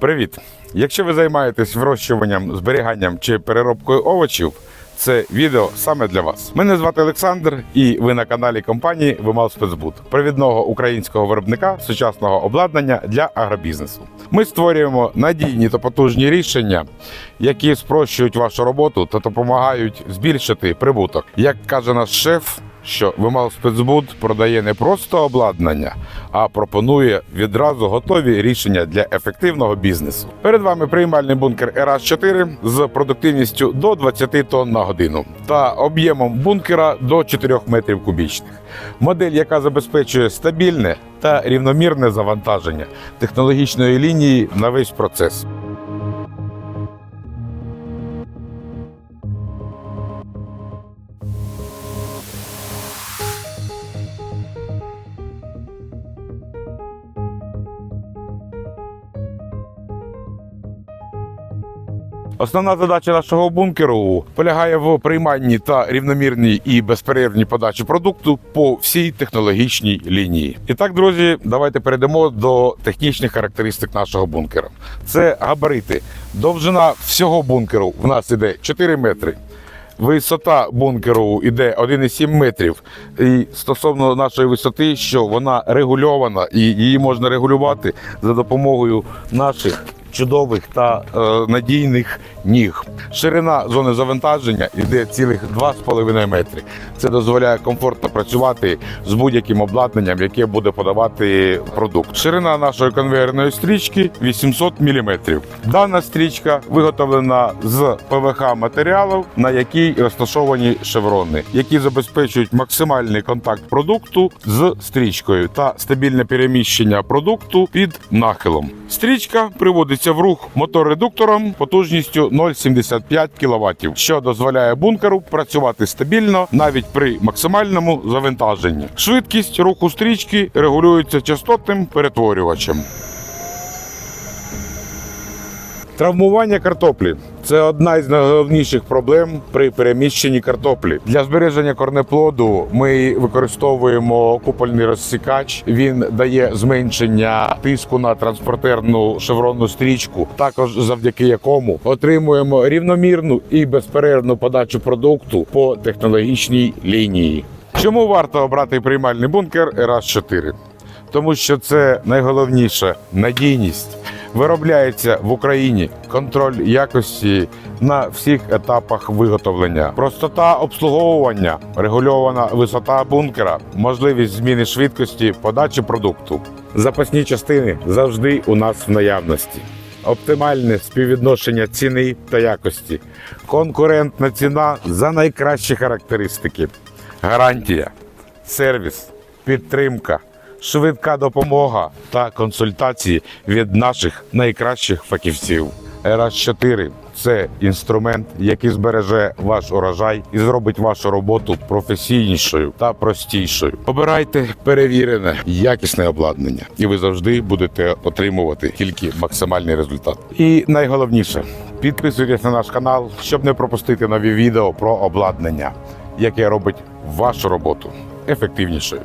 Привіт! Якщо ви займаєтесь вирощуванням, зберіганням чи переробкою овочів, це відео саме для вас. Мене звати Олександр, і ви на каналі компанії Вимал Спецбуд, провідного українського виробника сучасного обладнання для агробізнесу. Ми створюємо надійні та потужні рішення, які спрощують вашу роботу та допомагають збільшити прибуток. Як каже наш шеф, що Вимал Спецбуд продає не просто обладнання, а пропонує відразу готові рішення для ефективного бізнесу. Перед вами приймальний бункер Ерас 4 з продуктивністю до 20 тонн на годину та об'ємом бункера до 4 метрів кубічних. Модель, яка забезпечує стабільне та рівномірне завантаження технологічної лінії на весь процес. Основна задача нашого бункеру полягає в прийманні та рівномірній і безперервній подачі продукту по всій технологічній лінії. І так, друзі, давайте перейдемо до технічних характеристик нашого бункера. Це габарити. Довжина всього бункеру в нас іде 4 метри. Висота бункеру йде 1,7 метрів. І стосовно нашої висоти, що вона регульована і її можна регулювати за допомогою наших чудових та е, надійних ніг. Ширина зони завантаження йде цілих 2,5 метри. Це дозволяє комфортно працювати з будь-яким обладнанням, яке буде подавати продукт. Ширина нашої конвейерної стрічки 800 мм. Дана стрічка виготовлена з ПВХ матеріалів, на якій розташовані шеврони, які забезпечують максимальний контакт продукту з стрічкою та стабільне переміщення продукту під нахилом. Стрічка приводиться в рух моторедуктором потужністю 0,75 кВт, що дозволяє бункеру працювати стабільно навіть при максимальному завантаженні. Швидкість руху стрічки регулюється частотним перетворювачем. Травмування картоплі це одна із найголовніших проблем при переміщенні картоплі. Для збереження корнеплоду ми використовуємо купольний розсікач. Він дає зменшення тиску на транспортерну шевронну стрічку, також завдяки якому отримуємо рівномірну і безперервну подачу продукту по технологічній лінії. Чому варто обрати приймальний бункер Ерас 4 Тому що це найголовніше надійність виробляється в Україні контроль якості на всіх етапах виготовлення, простота обслуговування, регульована висота бункера, можливість зміни швидкості подачі продукту. Запасні частини завжди у нас в наявності. Оптимальне співвідношення ціни та якості, конкурентна ціна за найкращі характеристики, гарантія, сервіс, підтримка швидка допомога та консультації від наших найкращих фахівців. Ерас 4 це інструмент, який збереже ваш урожай і зробить вашу роботу професійнішою та простішою. Обирайте перевірене, якісне обладнання, і ви завжди будете отримувати тільки максимальний результат. І найголовніше, підписуйтесь на наш канал, щоб не пропустити нові відео про обладнання, яке робить вашу роботу ефективнішою.